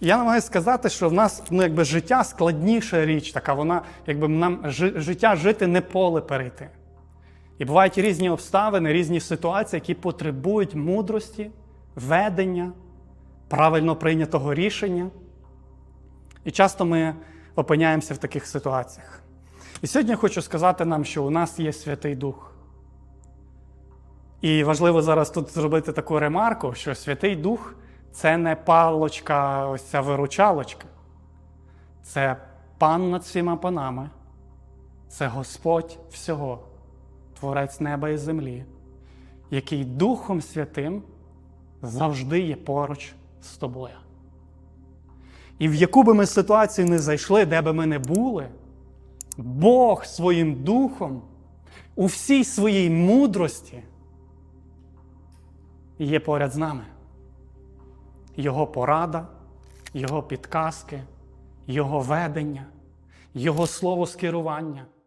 Я намагаюся сказати, що в нас ну, якби, життя складніша річ, така вона, якби нам життя жити не поле перейти. І бувають різні обставини, різні ситуації, які потребують мудрості, ведення, правильно прийнятого рішення. І часто ми опиняємося в таких ситуаціях. І сьогодні я хочу сказати нам, що у нас є Святий Дух. І важливо зараз тут зробити таку ремарку, що Святий Дух це не палочка, ось ця виручалочка. Це пан над всіма панами, це Господь всього, Творець неба і землі, який Духом Святим завжди є поруч з тобою. І в яку би ми ситуацію не зайшли, де би ми не були, Бог своїм духом у всій своїй мудрості є поряд з нами. Його порада, Його підказки, Його ведення, Його слово скерування –